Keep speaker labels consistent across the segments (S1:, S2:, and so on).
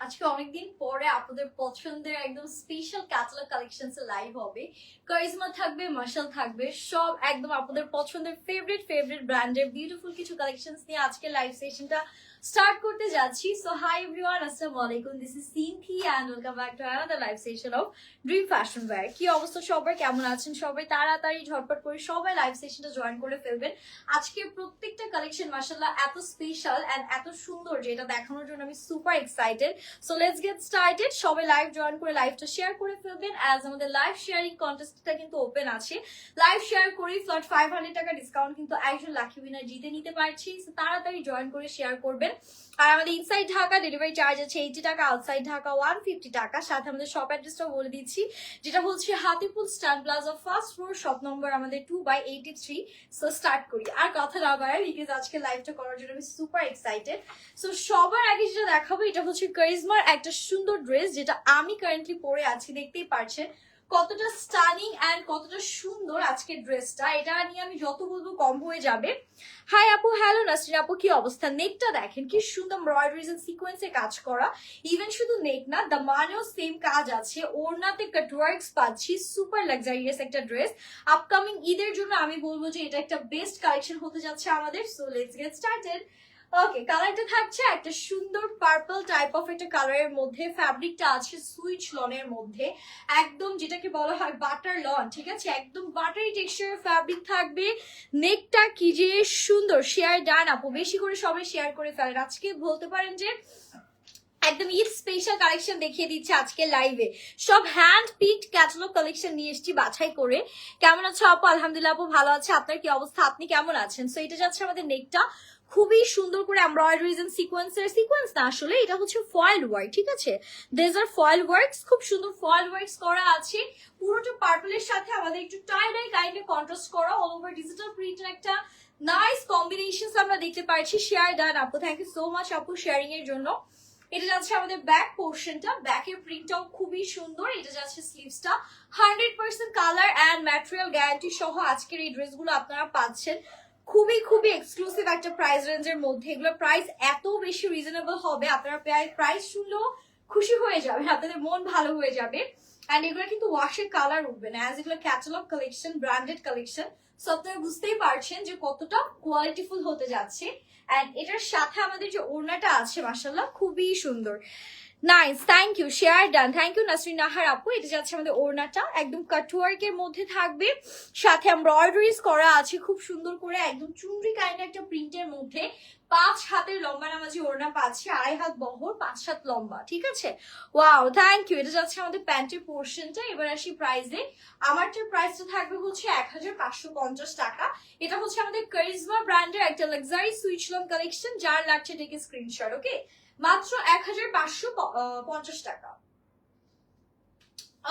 S1: আজকে অনেকদিন পরে আপনাদের পছন্দের একদম স্পেশাল ক্যাটালগ কালেকশন লাইভ হবে। কারিজমা থাকবে মার্শাল থাকবে, সব একদম আপনাদের পছন্দের ফেভারিট ফেভারিট ব্র্যান্ডের বিউটিফুল কিছু কালেকশনস নিয়ে আজকে লাইভ সেশনটা স্টার্ট করতে যাচ্ছি। সো হাই এভরিওয়ান আসসালামু আলাইকুম। This is Sinthi and welcome back to another live session of dream fashion wear কি অবস্থা সবাই কেমন আছেন সবাই? তাড়াতাড়ি ঝটপট করে সবাই লাইভ সেশনটা জয়েন করে ফেলবেন। আজকে প্রত্যেকটা কালেকশন মাসাল্লাহ এত স্পেশাল এন্ড এত সুন্দর যে এটা দেখানোর জন্য আমি super excited so let's get started সবাই লাইভ জয়েন করে লাইভটা শেয়ার করে ফেলবেন। অ্যাজ আমাদের লাইভ শেয়ারিং কন্টেস্টটা কিন্তু ওপেন আছে। লাইভ শেয়ার করি ফ্লট ফাইভ হান্ড্রেড টাকা ডিসকাউন্ট কিন্তু একজন লাকি উইনার জিতে নিতে পারছি। তাড়াতাড়ি জয়েন করে শেয়ার করবেন। আর আমাদের ইনসাইড ঢাকা ডেলিভারি চার্জ আছে এইটি টাকা আউটসাইড ঢাকা ওয়ান ফিফটি টাকা। সাথে আমাদের শপ অ্যাড্রেসটাও বলে দিচ্ছি, যেটা হচ্ছে Hatipur stand plaza first floor shop number আমাদের two by eighty three so start করি। আর কথা না বাড়াই বিকজ আজকে লাইভটা করার জন্য আমি সুপার এক্সাইটেড সো সবার আগে যেটা দেখাবো, এটা হচ্ছে কারিজমার একটা সুন্দর ড্রেস যেটা আমি কারেন্টলি পরে আছি, দেখতেই পারছেন। কতটা স্টানিং অ্যান্ড কতটা সুন্দর আজকের ড্রেসটা এটা নিয়ে আমি যত বলব কম হয়ে যাবে। হাই আপু হ্যালো নাসরিন আপু, কি অবস্থা? নেকটা দেখেন, কি সুন্দর এমব্রয়ডারিজ এন্ড সিকোয়েন্সে কাজ করা। ইভেন শুধু নেক না দ্য মানেও সেম কাজ আছে। ওড়নাতে কাটওয়ার্কস পাচ্ছি সুপার লাক্সারিয়াস একটা ড্রেস আপকামিং ঈদের জন্য আমি বলব যে এটা একটা বেস্ট কালেকশন হতে যাচ্ছে আমাদের। So let's get started okay কালারটা থাকছে একটা সুন্দর পার্পল টাইপ অফ একটা কালারের মধ্যে ফ্যাব্রিকটা আছে সুইচ লনের মধ্যে। একদম যেটাকে বলা হয় বাটার লন ঠিক আছে? একদম বাটারি টেক্সচার ফ্যাব্রিক থাকবে। নেকটা কি যে সুন্দর শেয়ার ডান আপু। বেশি করে সবাই শেয়ার করে ফেলেন আজকে বলতে পারেন যে একদম ঈদ স্পেশাল কালেকশন দেখিয়ে দিচ্ছে আজকে লাইভে সব হ্যান্ড পিকড ক্যাটালগ কালেকশন নিয়ে এসেছি বাছাই করে। কেমন আছো আপু? আলহামদুলিল্লাহ আপু, ভালো আছে। আপনার কি অবস্থা? আপনি কেমন আছেন? সো এটা যাচ্ছে আমাদের নেকটা খুবই সুন্দর করে এমব্রয়ডারিজ এন্ড সিকোয়েন্সের সিকোয়েন্স না আসলে এটা হচ্ছে ফয়েল ওয়ার্ক ঠিক আছে? দেজ আর ফয়েল ওয়ার্কস খুব সুন্দর ফয়েল ওয়ার্কস করা আছে। পুরোটা পার্পলের সাথে আমাদের একটু টাই ডাই কাইন্ডে কন্ট্রাস্ট করা অল ওভার ডিজিটাল প্রিন্টের একটা নাইস কম্বিনেশনস আমরা দেখতে পাচ্ছি। শেয়ার ডান আপু থ্যাংক ইউ সো মাচ আপু শেয়ারিং এর জন্য। এটা যাচ্ছে আমাদের ব্যাক পোর্শনটা ব্যাকের প্রিন্টটাও খুবই সুন্দর। এটা যাচ্ছে স্লিভসটা hundred percent colour and material guarantee সহ আজকের এই ড্রেসগুলো আপনারা পাচ্ছেন। খুবই খুবই এক্সক্লুসিভ একটা প্রাইস রেঞ্জের মধ্যে। এগুলো প্রাইস এত বেশি রিজনেবল হবে, আপনারা প্রায় প্রাইস শুনলেও খুশি হয়ে যাবে আপনাদের মন ভালো হয়ে যাবে। অ্যান্ড এগুলো কিন্তু ওয়াশের কালার উঠবে না অ্যাজ এগুলো catalogue collection branded collection so আপনারা বুঝতেই পারছেন যে কতটা কোয়ালিটিফুল হতে যাচ্ছে। অ্যান্ড এটার সাথে আমাদের যে ওড়নাটা আছে মাসাল্লাহ খুবই সুন্দর। Nice thank you share done thank you Nasrin Nahar আপু, এটা যাচ্ছে আমাদের ওড়নাটা, একদম কাটওয়ার্কের মধ্যে থাকবে। সাথে এমব্রয়ডারিজ করা আছে, খুব সুন্দর করে, একদম চুনরি কাইন্ড একটা প্রিন্টের মধ্যে। পাঁচ হাতের লম্বা নামাজি ওড়না পাচ্ছি, আড়াই হাত বহর, পাঁচ হাত লম্বা, ঠিক আছে? ওয়াও থ্যাংক ইউ এটা যাচ্ছে আমাদের প্যান্টের পোর্শনটা এবার আসি প্রাইসে আমার আমারটার প্রাইসটা থাকবে হচ্ছে এক হাজার পাঁচশো পঞ্চাশ টাকা। এটা হচ্ছে আমাদের কারিজমা ব্র্যান্ডের একটা লাক্সারি সুইচ লং কালেকশন যার লাগছে টেকে স্ক্রিনশট ওকে মাত্র এক হাজার পাঁচশো পঞ্চাশ টাকা।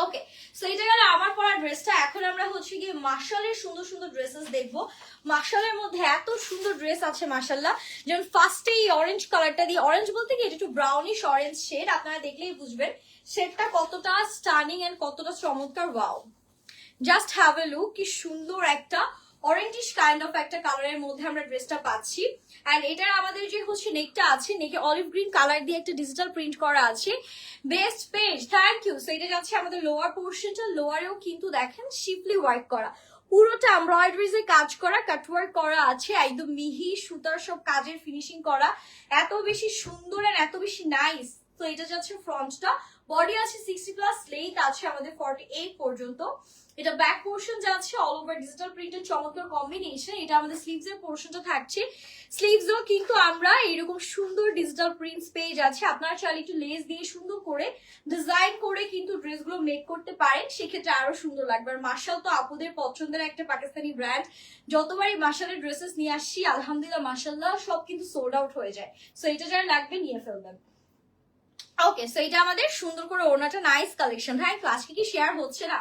S1: ওকে সো এটা গেল আমার পরা ড্রেসটা এখন আমরা হচ্ছে গিয়ে মার্শালের সুন্দর সুন্দর ড্রেসেস দেখব। মার্শালের মধ্যে এত সুন্দর ড্রেস আছে, মার্শাল্লাহ। যেমন ফার্স্টে এই অরেঞ্জ কালারটা দিয়ে অরেঞ্জ বলতে এটা একটু ব্রাউনিশ অরেঞ্জ শেড আপনারা দেখলেই বুঝবেন। শেডটা কতটা স্টার্নিং এন্ড কতটা চমৎকার wow just have a look কি সুন্দর একটা অরেঞ্জিশ কাইন্ড অফ একটা কালারের মধ্যে আমরা ড্রেসটা পাচ্ছি। অ্যান্ড এটার আমাদের যে হচ্ছে নেকটা আছে নেকে অলিভ গ্রিন কালার দিয়ে একটা ডিজিটাল প্রিন্ট করা আছে। Best page thank you so এটা যাচ্ছে আমাদের লোয়ার পোর্শনটা লোয়ারেও কিন্তু দেখেন শিপলি ওয়ার্ক করা। পুরোটা এমব্রয়ডারিজ কাজ করা কাটওয়ার্ক করা আছে, একদম মিহি সুতার সব কাজের ফিনিশিং করা। এত বেশি সুন্দর আর এত বেশি নাইস তো এটা যাচ্ছে ফ্রন্টটা বডি আছে সিক্সটি প্লাস লেন্থ আছে আমাদের ফর্টি এইট পর্যন্ত। এটা ব্যাক পোর্শন যাচ্ছে অল ওভার ডিজিটাল প্রিন্টের চমৎকার কম্বিনেশন এটা আমাদের স্লিভস এর পোর্শনটা থাকছে। স্লিভসও কিন্তু আমরা এরকম সুন্দর ডিজিটাল প্রিন্টস পেয়ে যাচ্ছে। আপনারা চাইলে একটু লেস দিয়ে সুন্দর করে ডিজাইন করে কিন্তু ড্রেসগুলো মেক করতে পারেন। সেক্ষেত্রে আরও সুন্দর লাগবে। আর মার্শাল তো আপুদের পছন্দের একটা পাকিস্তানি ব্র্যান্ড যতবারই মার্শালের ড্রেসেস নিয়ে আসছি, আলহামদুলিল্লাহ মার্শাল্লাহ সব কিন্তু সোল্ড আউট হয়ে যায়। সো এটা যারা লাগবে নিয়ে ফেলবেন। ওকে সো এটা আমাদের সুন্দর করে ওনাটা নাইস কালেকশন হ্যাঁ আজকে কি শেয়ার হচ্ছে না?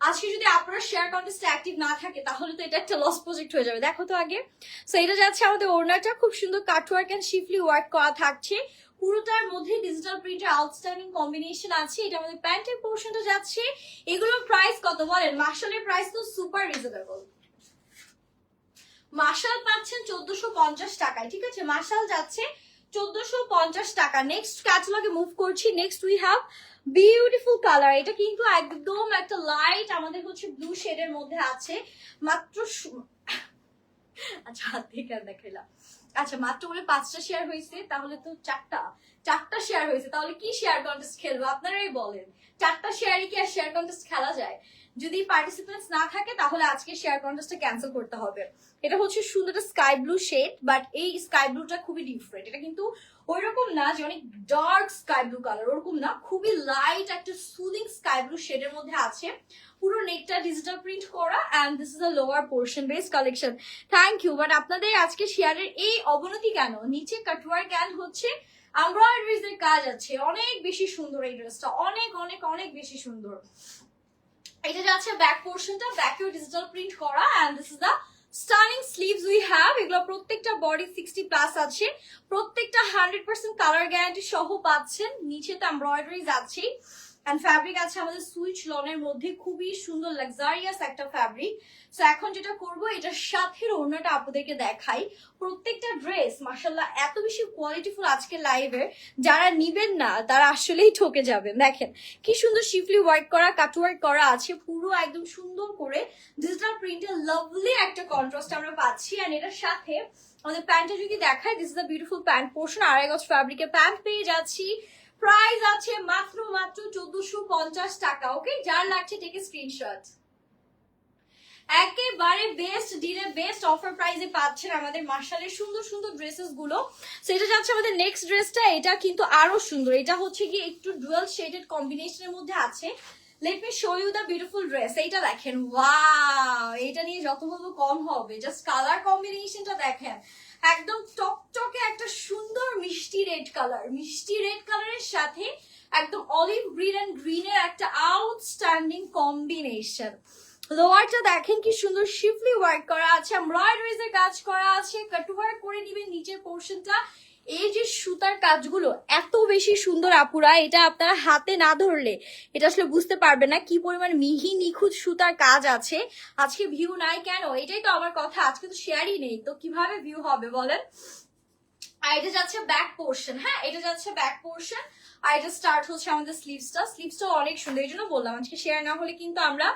S1: আজকে যদি আপনার শেয়ার কন্টেস্ট অ্যাক্টিভ না থাকে, তাহলে তো এটা একটা লস প্রজেক্ট হয়ে যাবে। দেখো তো আগে। সো এটা যাচ্ছে আমাদের ওড়নাটা খুব সুন্দর কাটওয়ার্ক এন্ড শিফলি ওয়ার্ক করা থাকছে। পুরোটার মধ্যে ডিজিটাল প্রিন্টের আউটস্ট্যান্ডিং কম্বিনেশন আছে। এটা আমাদের প্যান্টের পোর্শনটা যাচ্ছে। এগুলোর প্রাইস কত বলেন? মার্শালের প্রাইস তো সুপার রিজনেবল মার্শাল পাচ্ছেন চোদ্দশো পঞ্চাশ টাকায়, ঠিক আছে? মার্শাল যাচ্ছে চোদ্দশো পঞ্চাশ টাকা। নেক্সট ক্যাটালগে মুভ করছি। Next we have beautiful colour এটা কিন্তু একদম একটা লাইট আমাদের হচ্ছে ব্লু শেডের মধ্যে আছে। মাত্র আচ্ছা হাত আর দেখাইলাম? আচ্ছা মাত্র বলে পাঁচটা শেয়ার হয়েছে তাহলে তো চারটা। চারটা শেয়ার হয়েছে তাহলে কি শেয়ার কন্টেস্ট খেলব? আপনারাই বলেন। চারটা শেয়ারে কি আর শেয়ার কন্টেস্ট খেলা যায়? যদি পার্টিসিপেন্টস না থাকে, তাহলে আজকে শেয়ার কন্টেস্টটা ক্যান্সেল করতে হবে। এটা হচ্ছে সুন্দর একটা স্কাই ব্লু শেড বাট এই স্কাই ব্লুটা খুবই ডিফারেন্ট এটা কিন্তু ওইরকম না যে অনেক ডার্ক স্কাই ব্লু কালার ওরকম না। খুবই লাইট একটা সুদিং স্কাই ব্লু শেডের মধ্যে আছে। পুরো নেকটা ডিজিটাল প্রিন্ট করা and this is a lower portion base collection thank you but আপনাদের আজকে শেয়ারের এই অবনতি কেন? নিচে কাটওয়ার ক্যান হচ্ছে এমব্রয়ডারিজ এর কাজ আছে। অনেক বেশি সুন্দর এই ড্রেসটা অনেক অনেক অনেক বেশি সুন্দর। এটা যাচ্ছে ব্যাক পোর্শনটা ব্যাকেও ডিজিটাল প্রিন্ট করা and this is the stunning sleeves we have এগুলো প্রত্যেকটা বডি সিক্সটি প্লাস আছে। প্রত্যেকটা হান্ড্রেড পার্সেন্ট কালার গ্যারান্টি সহ পাচ্ছেন। নিচে তো এমব্রয়ডারিজ আছেই। অ্যান্ড ফ্যাব্রিক আছে আমাদের সুইচ লনের মধ্যে, খুবই সুন্দর লাক্সারিয়াস একটা ফ্যাব্রিক সো এখন যেটা করব, এটার সাথে ওড়নাটা আপনাদেরকে দেখাই। প্রত্যেকটা ড্রেস মাসাল্লাহ এত বেশি কোয়ালিটিফুল আজকে লাইভে যারা নিবেন না, তারা আসলেই ঠকে যাবেন দেখেন, কি সুন্দর শিফলি ওয়ার্ক করা কাটওয়ার্ক করা আছে, পুরো একদম সুন্দর করে। ডিজিটাল প্রিন্টের লাভলি একটা কন্ট্রাস্ট আমরা পাচ্ছি। আর এটার সাথে আমাদের প্যান্টটা যদি দেখায় this is the beautiful pant portion আড়াই গজ ফ্যাব্রিকের প্যান্ট পেয়ে যাচ্ছি। প্রাইস আছে মাত্র মাত্র চোদ্দশো পঞ্চাশ টাকা ওকে যার লাগছে টেকে স্ক্রিনশট একেবারে বেস্ট ডিলে বেস্ট অফার প্রাইসে পাচ্ছেন আমাদের মার্শালের সুন্দর সুন্দর ড্রেসেসগুলো। সেটা যাচ্ছে আমাদের নেক্সট ড্রেসটা এটা কিন্তু আরও সুন্দর। এটা হচ্ছে কি একটু ডুয়াল শেডেড কম্বিনেশনের মধ্যে আছে। Let me show you the beautiful dress এইটা দেখেন ওয়াও এটা নিয়ে যত কম হবে জাস্ট কালার কম্বিনেশনটা দেখেন। একদম টকটকে একটা সুন্দর মিষ্টি রেড কালার। মিষ্টি রেড কালারের সাথে একদম অলিভ গ্রিন এন্ড গ্রিনের একটা আউটস্ট্যান্ডিং কম্বিনেশন লোয়ারটা দেখেন কি সুন্দর শিফলি ওয়ার্ক করা আছে। এমব্রয়ডারিজের কাজ করা আছে। কাটুয়ার করে নিবেন নিচের পোর্শনটা এই যে সুতার কাজগুলো এত বেশি সুন্দর আপুরা, এটা আপনারা হাতে না ধরলে এটা আসলে বুঝতে পারবে না কি পরিমাণ মিহি নিখুঁত সুতার কাজ আছে। আজকে ভিউ নাই কেন? এটাই তো আমার কথা, আজকে তো শেয়ারই নেই। তো কীভাবে ভিউ হবে বলেন? আর এটা যাচ্ছে ব্যাক পোর্শন হ্যাঁ? এটা যাচ্ছে ব্যাক পোর্শন আর এটা স্টার্ট হচ্ছে আমাদের স্লিভসটা স্লিভসটা অনেক সুন্দর, এই জন্য বললাম, আজকে শেয়ার না হলে কিন্তু আমরা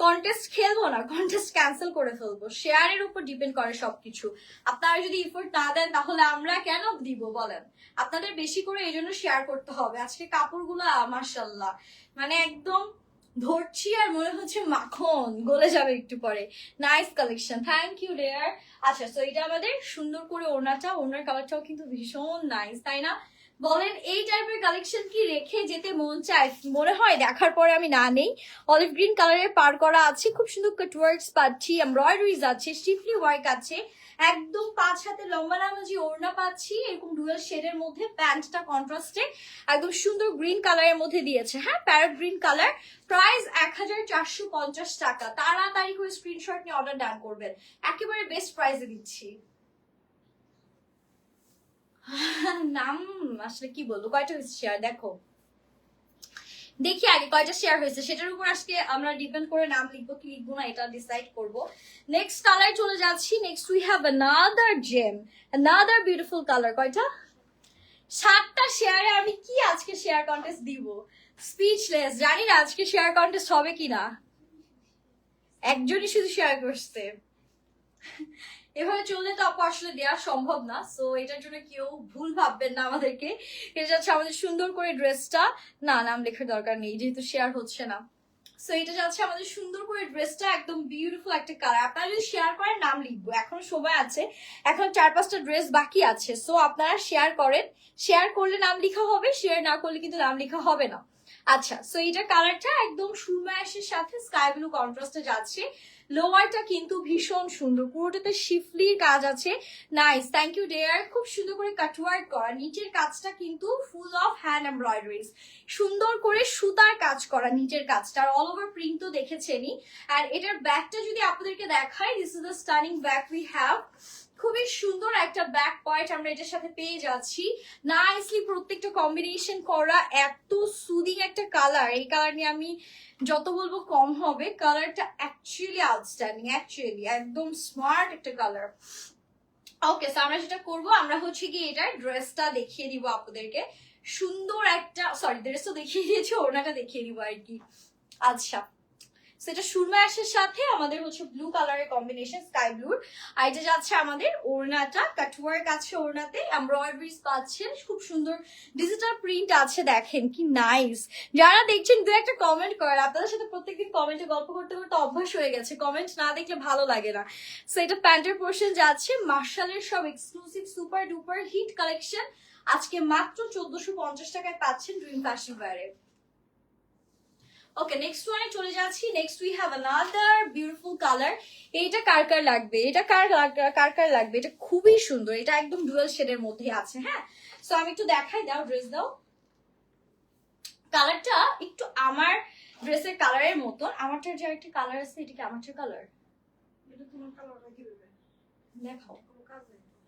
S1: কন্টেস্ট খেলব না কন্টেস্ট ক্যান্সেল করে ফেলব। শেয়ারের উপর ডিপেন্ড করে সবকিছু। আপনারা যদি ইফোর্ট না দেন, তাহলে আমরা কেন দিব বলেন? আপনাদের বেশি করে এই জন্য শেয়ার করতে হবে। আজকে কাপড়গুলো মার্শাল্লাহ মানে একদম ধরছি আর মনে হচ্ছে মাখন, গলে যাবে একটু পরে। Nice collection thank you dear আচ্ছা তো এটা আমাদের সুন্দর করে ওড়নাটা, ওড়নার কালারটাও কিন্তু ভীষণ নাইস তাই না? বলেন, এই টাইপের কালেকশন কি রেখে যেতে মন চায়? মনে হয় দেখার পরে আমি না নেই। অলিভ গ্রিন কালারের পার করা আছে, খুব সুন্দর কাটওয়ার্কস পাচ্ছি এমব্রয়ডারিজ আছে স্টিফলি ওয়ার্ক আছে, একদম পাঁচ হাতে লম্বা নামাজি ওড়না পাচ্ছি, এরকম ডুয়েল শেডের মধ্যে প্যান্টটা কন্ট্রাস্টে একদম সুন্দর গ্রিন কালারের মধ্যে দিয়েছে। হ্যাঁ প্যারট গ্রিন কালার প্রাইস এক হাজার চারশো পঞ্চাশ টাকা। তাড়াতাড়ি করে স্ক্রিনশট নিয়ে অর্ডার ডান করবেন। একেবারে বেস্ট প্রাইসে দিচ্ছি। নাম আসলে কি বলব? কয়টা হয়েছে শেয়ার দেখো। দেখি আগে কয়টা শেয়ার হয়েছে। সেটার উপর আজকে আমরা ডিপেন্ড করে নাম লিখব, কি লিখব না, এটা ডিসাইড করব। নেক্সট কালার চলে যাচ্ছি। Next we have another gem another beautiful colour কয়টা? সাতটা শেয়ারে আমি কি আজকে শেয়ার কন্টেস্ট দিব? স্পিচলেস জানি না আজকে শেয়ার কন্টেস্ট হবে কিনা। একজনই শুধু শেয়ার করছে। এভাবে চললে তো আপু আসলে দেওয়া সম্ভব না সো এটার জন্য কেউ ভুল ভাববেন না আমাদেরকে। এটা যাচ্ছে আমাদের সুন্দর করে ড্রেসটা। না, নাম লেখার দরকার নেই, যেহেতু শেয়ার হচ্ছে না। সো এটা যাচ্ছে আমাদের সুন্দর করে ড্রেসটা, একদম বিউটিফুল একটা কালার আপনারা যদি শেয়ার করেন, নাম লিখব। এখন সময় আছে। এখন চার পাঁচটা ড্রেস বাকি আছে। সো আপনারা শেয়ার করেন। শেয়ার করলে নাম লেখা হবে শেয়ার না করলে কিন্তু নাম লেখা হবে না। আচ্ছা সো এটা কালারটা একদম সুরমায়াসের সাথে স্কাই ব্লু কন্ট্রাস্টে যাচ্ছে। লোয়ারটা কিন্তু ভীষণ সুন্দর। পুরোটাতে শিফলির কাজ আছে। নাইস থ্যাংক ইউ ডেয়ার খুব সুন্দর করে কাটওয়ার্ক করা। নিচের কাজটা কিন্তু ফুল অফ হ্যান্ড এমব্রয়ডারিজ সুন্দর করে সুতার কাজ করা নিচের কাজটা। আর অল ওভার প্রিন্ট তো দেখেছেনই। আর এটার ব্যাগটা যদি আপনাদেরকে দেখায় this is the stunning bag we have খুবই সুন্দর একটা ব্যাক পয়েন্ট আমরা এটার সাথে পেয়ে যাচ্ছি। নাইসলি প্রত্যেকটা কম্বিনেশন করা, এত সুদিং একটা কালার এই কালার নিয়ে আমি যত বলব কম হবে। কালারটা অ্যাকচুয়ালি আউটস্ট্যান্ডিং অ্যাকচুয়ালি একদম স্মার্ট একটা কালার ওকে সো আমরা যেটা করব, আমরা হচ্ছে কি এটার ড্রেসটা দেখিয়ে দিব আপনাদেরকে। সুন্দর একটা সরি ড্রেস তো দেখিয়ে দিয়েছি, ওড়নাটা দেখিয়ে দিব আর কি। আচ্ছা। সেটা সুরমা অ্যাশের সাথে আমাদের হচ্ছে ব্লু কালারের কম্বিনেশন স্কাই ব্লুর আর এটা যাচ্ছে আমাদের ওড়নাটা কাটওয়ার্ক আছে ওড়নাতে এমব্রয়ডারিজ পাচ্ছেন। খুব সুন্দর ডিজিটাল প্রিন্ট আছে, দেখেন কি নাইস যারা দেখছেন, দু একটা কমেন্ট করেন আপনাদের সাথে প্রত্যেকদিন কমেন্টে গল্প করতে করতে অভ্যাস হয়ে গেছে। কমেন্ট না দেখলে ভালো লাগে না। সো এটা প্যান্টের পোর্শন যাচ্ছে। মার্শালের সব exclusive super duper hit collection আজকে মাত্র চোদ্দশো পঞ্চাশ টাকায় পাচ্ছেন ড্রিম ফ্যাশন ওয়ারে ওকে নেক্সট ওয়ানে চলে যাচ্ছি। Next we have another beautiful colour এইটা কার কার লাগবে? এটা কার কার কার লাগবে? এটা খুবই সুন্দর। এটা একদম ডুয়েল শেডের মধ্যে আছে হ্যাঁ? সো আমি একটু দেখাই দাও ড্রেস দাও। কালারটা একটু আমার ড্রেসের কালারের মতন। আমারটার যে একটা কালার আছে এটা কি আমারটার কালার দেখাও।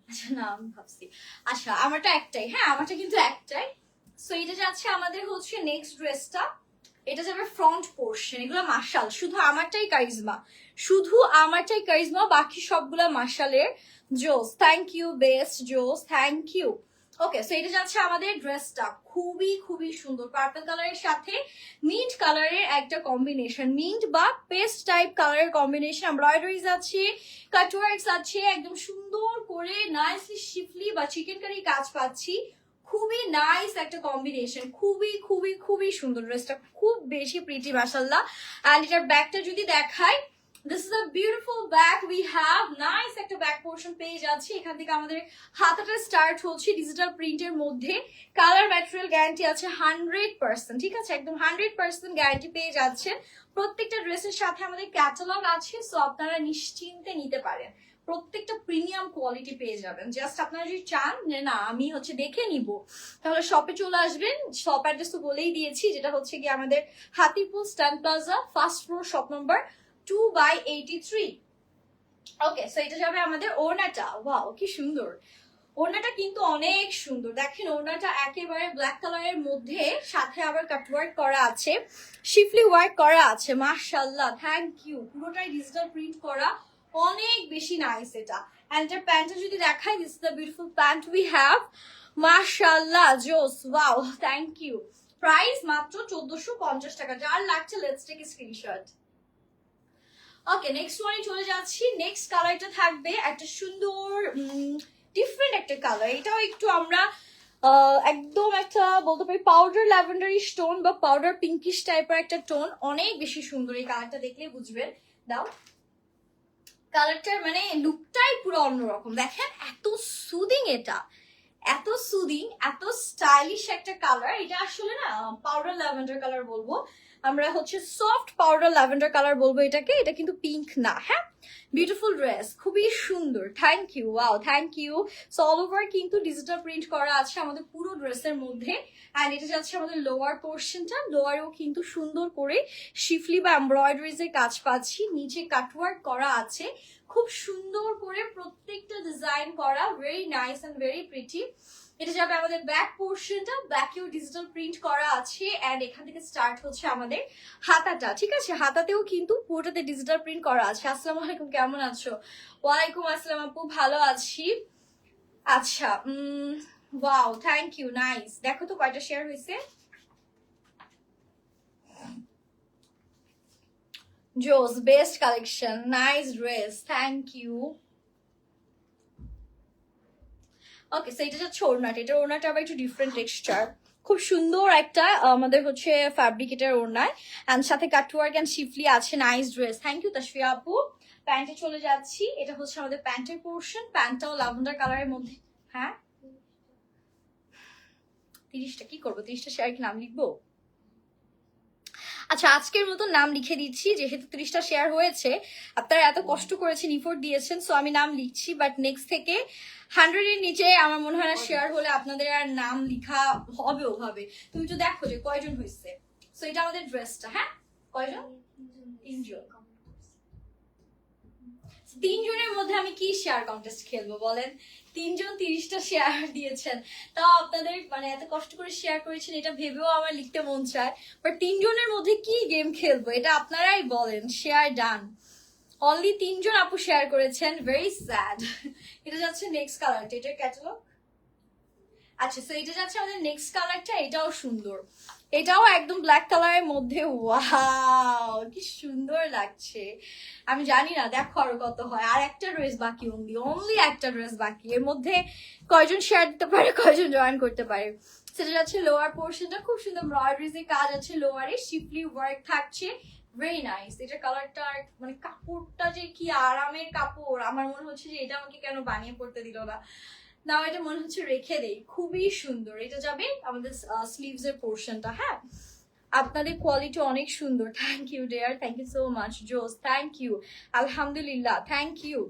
S1: আচ্ছা না আমি ভাবছি। আচ্ছা আমারটা একটাই হ্যাঁ? আমারটা কিন্তু একটাই। সো এটা যাচ্ছে আমাদের হচ্ছে নেক্সট ড্রেসটা এটা যাবে ফ্রন্ট পোর্শন এগুলো মার্শাল শুধু আমারটাই কারিজমা শুধু আমারটাই কারিজমা বাকি সবগুলা মার্শালের জোস থ্যাংক ইউ বেস্ট জোস থ্যাংক ইউ ওকে সো এটা যাচ্ছে আমাদের ড্রেসটা খুবই খুবই সুন্দর। পার্পল কালারের সাথে মিন্ট কালারের একটা কম্বিনেশন মিন্ট বা পেস্ট টাইপ কালারের কম্বিনেশন এমব্রয়ডারিজ আছে কাটওয়ার্কস আছে, একদম সুন্দর করে নাইসলি শিফলি বা চিকেন কারি কাজ পাচ্ছি। খুবই নাইস একটা কম্বিনেশন খুবই খুবই খুবই সুন্দর ড্রেসটা খুব বেশি প্রিটি মাসাল্লাহ অ্যান্ড এটার ব্যাগটা যদি দেখাই this is a beautiful bag we have nice একটা ব্যাক পোর্শন পেয়ে যাচ্ছি। এখান থেকে আমাদের হাতাটা স্টার্ট হচ্ছে ডিজিটাল প্রিন্টের মধ্যে। কালার ম্যাটেরিয়াল গ্যারান্টি আছে হান্ড্রেড পার্সেন্ট ঠিক আছে? একদম হান্ড্রেড পার্সেন্ট গ্যারান্টি পেয়ে যাচ্ছেন। প্রত্যেকটা ড্রেসের সাথে আমাদের ক্যাটালগ আছে সো আপনারা নিশ্চিন্তে নিতে পারেন। প্রত্যেকটা প্রিমিয়াম কোয়ালিটি পেয়ে যাবেন। জাস্ট আপনারা যদি চান, যে না, আমি হচ্ছে দেখে নিব, তাহলে শপে চলে আসবেন। শপ অ্যাড্রেস তো বলেই দিয়েছি, যেটা হচ্ছে কি আমাদের Hatipur stand plaza first floor shop number two by eighty three okay so এটা যাবে আমাদের ওড়নাটা। ওয়াও কি সুন্দর। ওড়নাটা কিন্তু অনেক সুন্দর। দেখেন, ওড়নাটা একেবারে ব্ল্যাক কালারের মধ্যে, সাথে আবার কাটওয়ার্ক করা আছে। শিফলি ওয়ার্ক করা আছে মাশাল্লাহ থ্যাংক ইউ পুরোটাই ডিজিটাল প্রিন্ট করা। অনেক বেশি নাইস এটা। অ্যান্ড এটার প্যান্টটা যদি দেখাই this the beautiful pant we have মাশাল্লাহ জোস ওয়াও থ্যাংক ইউ প্রাইস মাত্র চোদ্দশো পঞ্চাশ টাকা। যার লাগছে let's take screenshot okay next ওয়ানে চলে যাচ্ছি। নেক্সট কালারটা থাকবে একটা সুন্দর ডিফারেন্ট একটা কালার এটাও একটু আমরা একদম একটা বলতে পারি পাউডার ল্যাভেন্ডারি স্টোন বা পাউডার পিঙ্কিশ টাইপের একটা টোন অনেক বেশি সুন্দর এই কালারটা দেখলে বুঝবেন। দাও কালারটার মানে লুকটাই পুরো অন্যরকম। দেখেন, এত সুদিং এটা। এত সুদিং এত স্টাইলিশ একটা কালার এটা আসলে না পাউডার ল্যাভেন্ডার কালার বলব। আমরা হচ্ছে সফট পাউডার ল্যাভেন্ডার কালার বলব এটাকে। এটা কিন্তু পিঙ্ক না হ্যাঁ? বিউটিফুল ড্রেস খুবই সুন্দর। Thank you wow thank you so all over কিন্তু ডিজিটাল প্রিন্ট করা আছে আমাদের পুরো ড্রেসের মধ্যে। অ্যান্ড এটা যাচ্ছে আমাদের লোয়ার পোর্শনটা লোয়ারেও কিন্তু সুন্দর করে শিফলি বা এমব্রয়ডারিজ এর কাজ পাচ্ছি। নিচে কাটওয়ার্ক করা আছে। খুব সুন্দর করে প্রত্যেকটা ডিজাইন করা। Very nice and very pretty এটা যাবে আমাদের ব্যাক পোর্শনটা ব্যাকেও ডিজিটাল প্রিন্ট করা আছে অ্যান্ড এখান থেকে স্টার্ট হচ্ছে আমাদের হাতাটা, ঠিক আছে? হাতাতেও কিন্তু পুরোটাতে ডিজিটাল প্রিন্ট করা আছে। আসসালামু আলাইকুম, কেমন আছো? ওয়ালাইকুম আসসালাম আপু, ভালো আছি। আচ্ছা ওয়াও থ্যাংক ইউ নাইস দেখো তো কয়টা শেয়ার হয়েছে। জোস best collection nice dress thank you okay so এটা হচ্ছে ওড়নাটা। এটা ওড়নাটা আবার একটু ডিফারেন্ট টেক্সচার খুব সুন্দর একটা আমাদের হচ্ছে ফ্যাব্রিক এটার ওড়নায়। অ্যান্ড সাথে কাটওয়ার্ক অ্যান্ড শিফলি আছে nice dress thank you Tashfia আপু। প্যান্টে চলে যাচ্ছি। এটা হচ্ছে আমাদের প্যান্টের পোর্শন প্যান্টটাও লাভেন্ডার কালারের মধ্যে। হ্যাঁ? তিরিশটা, কি করব? তিরিশটা শেয়ার কি নাম লিখব? আচ্ছা আজকের মতো নাম লিখে দিচ্ছি, যেহেতু ত্রিশটা শেয়ার হয়েছে। আপনারা এত কষ্ট করেছেন ইফোর্ট দিয়েছেন সো আমি নাম লিখছি বাট নেক্সট থেকে হান্ড্রেড এর নিচে আমার মনে হয় না শেয়ার হলে আপনাদের আর নাম লিখা হবে ওভাবে। তুমি তো দেখো যে কয়জন হয়েছে সো এটা আমাদের ড্রেসটা হ্যাঁ? কয়জন? তিনজন। তিনজনের মধ্যে আমি কি শেয়ার কন্টেস্ট খেলব বলেন? তিনজন তিরিশটা শেয়ার দিয়েছেন। তাও আপনাদের মানে এত কষ্ট করে শেয়ার করেছেন, এটা ভেবেও আমার লিখতে মন চায়। বাট তিনজনের মধ্যে কি গেম খেলব, এটা আপনারাই বলেন। শেয়ার ডান অনলি তিনজন আপু শেয়ার করেছেন। ভেরি স্যাড এটা যাচ্ছে নেক্সট কালারটা এটার ক্যাটালগ আচ্ছা তো এটা যাচ্ছে আমাদের নেক্সট কালারটা এটাও সুন্দর। এটাও একদম ব্ল্যাক কালারের মধ্যে। ওয়াও কি সুন্দর লাগছে। আমি জানি না, দেখো আরও কত হয়। আর একটা ড্রেস বাকি অনলি অনলি একটা ড্রেস বাকি। এর মধ্যে কয়জন শেয়ার দিতে পারে, কয়জন জয়েন করতে পারে। সেটা যাচ্ছে লোয়ার পোর্শনটা খুব সুন্দর এমব্রয়ডারিজ এর কাজ আছে। লোয়ারে শিপলি ওয়ার্ক থাকছে। ভেরি নাইস এটা কালারটা মানে কাপড়টা যে কি আরামের কাপড়, আমার মনে হচ্ছে যে এটা আমাকে কেন বানিয়ে পড়তে দিল না। না এটা মনে হচ্ছে রেখে দেই। খুবই সুন্দর। এটা যাবে আমাদের স্লিভস এর পোর্শনটা হ্যাঁ? আপনাদের কোয়ালিটি অনেক সুন্দর। Thank you dear thank you so much জোস থ্যাংক ইউ আলহামদুলিল্লাহ থ্যাংক ইউ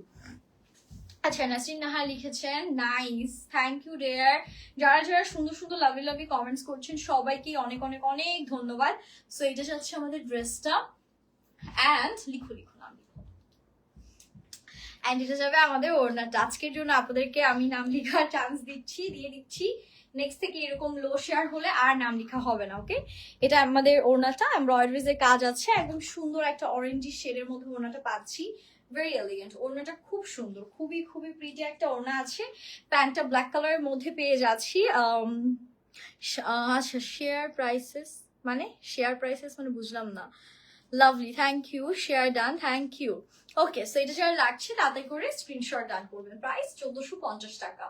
S1: আচ্ছা নাসরিন নাহা লিখেছেন নাইস থ্যাংক ইউ ডেয়ার যারা যারা সুন্দর সুন্দর লাভলি লাভলি কমেন্টস করছেন সবাইকে অনেক অনেক অনেক ধন্যবাদ। সো এটা যাচ্ছে আমাদের ড্রেসটা অ্যান্ড লিখো লিখো নাম অ্যান্ড এটা যাবে আমাদের ওড়নাটা আজকের জন্য আপনাদেরকে আমি নাম লেখার চান্স দিচ্ছি, দিয়ে দিচ্ছি। নেক্সট থেকে এরকম লো শেয়ার হলে আর নাম লেখা হবে না ওকে এটা আমাদের ওড়নাটা এমব্রয়ডারিজ এর কাজ আছে। একদম সুন্দর একটা অরেঞ্জি শেডের মধ্যে ওড়নাটা পাচ্ছি। ভেরি এলিগেন্ট ওড়নাটা খুব সুন্দর। খুবই খুবই প্রিটি একটা ওড়না আছে। প্যান্টটা ব্ল্যাক কালারের মধ্যে পেয়ে যাচ্ছি। আচ্ছা শেয়ার প্রাইসেস মানে শেয়ার প্রাইসেস মানে বুঝলাম না। Lovely thank you share done thank you okay so এটা যারা লাগছে তাতে করে স্ক্রিনশট ডান করবেন। প্রাইস চোদ্দশো পঞ্চাশ টাকা।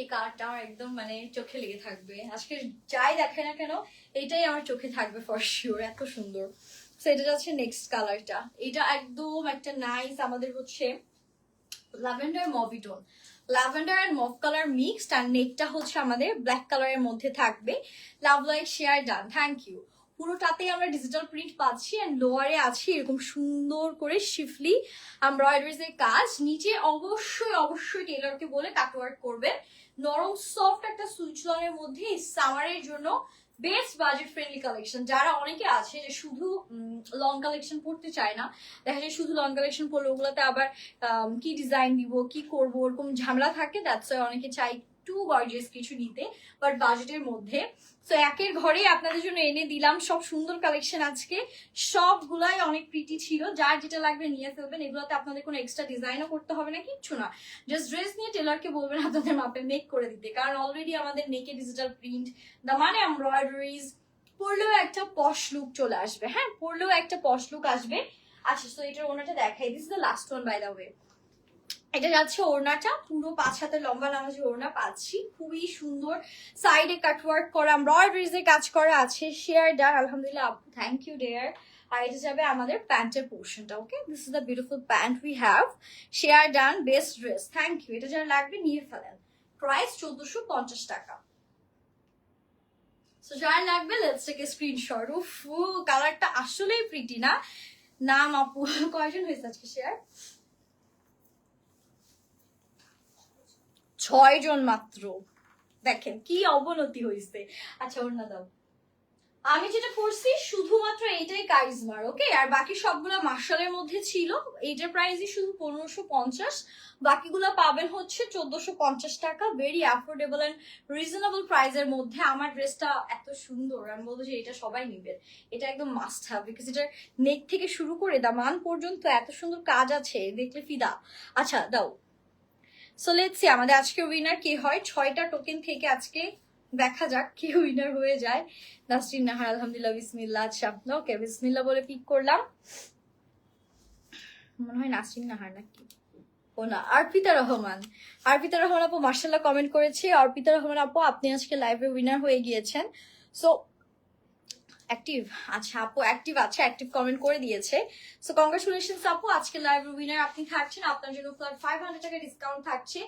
S1: এই কালারটা আমার একদম মানে চোখে লেগে থাকবে। আজকে যাই দেখে না কেন এটাই আমার চোখে থাকবে ফর শিওর এত সুন্দর। সো এটা যাচ্ছে নেক্সট কালারটা এটা একদম একটা নাইস আমাদের হচ্ছে lavender mauve tone lavender and mauve colour mixed আর নেকটা হচ্ছে আমাদের ব্ল্যাক কালারের মধ্যে থাকবে। Love like share done thank you পুরোটাতেই আমরা ডিজিটাল প্রিন্ট পাচ্ছি অ্যান্ড লোয়ারে আছে, এরকম সুন্দর করে শিফলি এমব্রয়ডারিজ এর কাজ। নিচে অবশ্যই অবশ্যই টেলারকে বলে কাটওয়ার্ক করবেন নরম সফট একটা সুইচ লনের মধ্যে সামারের জন্য বেস্ট বাজেট ফ্রেন্ডলি কালেকশন যারা অনেকে আছে যে শুধু লং কালেকশন পড়তে চায় না, দেখা যায় শুধু লং কালেকশন পড়লে ওগুলোতে আবার কি ডিজাইন দিব, কি করব, ওরকম ঝামেলা থাকে দ্যাটস অনেকে চাই টু গর্জিয়াস কিছু নিতে বাট বাজেটের মধ্যে। তো একের ঘরে আপনাদের জন্য এনে দিলাম সব সুন্দর কালেকশন আজকে। সবগুলাই অনেক প্রিটি ছিল। যার যেটা লাগবে নিয়ে ফেলবেন। এগুলোতে আপনাদের কোনো এক্সট্রা ডিজাইনও করতে হবে না, কিচ্ছু না। জাস্ট ড্রেস নিয়ে টেলারকে বলবেন, আপনাদের মাপে মেক করে দিতে। কারণ অলরেডি আমাদের নেকে ডিজিটাল প্রিন্ট দা মানে এমব্রয়ডারিজ পরলেও একটা পশ লুক চলে আসবে। হ্যাঁ পরলেও একটা পশ লুক আসবে। আচ্ছা তো এটার ওনাটা দেখাই। This the last one by the way এটা যাচ্ছে ওড়নাটা, পুরো পাঁচ হাতের লম্বা লম্বা যে ওড়না পাচ্ছি। খুবই সুন্দর সাইডে কাটওয়ার্ক করা এমব্রয়ডারিজ কাজ করা আছে শেয়ার ডান আলহামদুলিল্লাহ আপু থ্যাংক ইউ ডেয়ার আর এটা যাবে আমাদের প্যান্টের পোর্শনটা okay this the beautiful pant we have share done best dress thank you এটা লাগবে নিয়ে ফেলেন। প্রাইস পঞ্চাশ টাকা। সো লাগবে কালারটা আসলেই প্রিটি না? নাম আপু, কয়জন হয়েছে আজকে শেয়ার ছয় জন মাত্র। দেখেন কি অবনতি হয়েছে আচ্ছা না দাও। আমি যেটা করছি, শুধুমাত্র এইটাই কারিজমার, ওকে? আর বাকি সবগুলো মার্শালের মধ্যে ছিল, এইটার প্রাইসই শুধু পনেরোশো পঞ্চাশ। বাকিগুলো পাবেন হচ্ছে চোদ্দশো পঞ্চাশ টাকা। ভেরি অ্যাফোর্ডেবল অ্যান্ড রিজনেবল প্রাইসের মধ্যে। আমার ড্রেসটা এত সুন্দর। আমি বলব যে এটা সবাই নিবেন এটা একদম মাস্ট হ্যাভ বিকজ এটার নেক থেকে শুরু করে দামান পর্যন্ত এত সুন্দর কাজ আছে। দেখলে ফিদা। আচ্ছা দাও। সো লেটস আমাদের আজকে উইনার কে হয়? ছয়টা টোকেন থেকে আজকে দেখা যাক কে উইনার হয়ে যায়। নাসরিন নাহার, আলহামদুলিল্লাহ বিসমিল্লা আচ্ছা ওকে বিসমিল্লা বলে পিক করলাম। মনে হয় নাসরিন নাহার নাকি? ও না, অর্পিতা রহমান। অর্পিতা রহমান আপু, মার্শাল্লাহ কমেন্ট করেছে। অর্পিতা রহমান আপু, আপনি আজকে লাইভে উইনার হয়ে গিয়েছেন। সো অ্যাক্টিভ আচ্ছা আপু অ্যাক্টিভ আছে অ্যাক্টিভ কমেন্ট করে দিয়েছে। সো কংগ্রেচুলেশন আপু, আজকে লাইভ উইনার আপনি থাকছেন। আপনার জন্য ফ্ল্যাট ফাইভ হান্ড্রেড টাকা ডিসকাউন্ট থাকছে।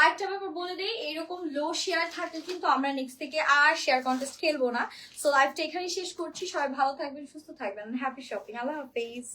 S1: আরেকটা ব্যাপার বলে দিই এইরকম লো শেয়ার থাকলে কিন্তু আমরা নেক্সট থেকে আর শেয়ার কন্টেস্ট খেলব না। সো লাইভটা এখানেই শেষ করছি। সবাই ভালো থাকবেন, সুস্থ থাকবেন। হ্যাপি শপিং আল্লাহ হাফেজ।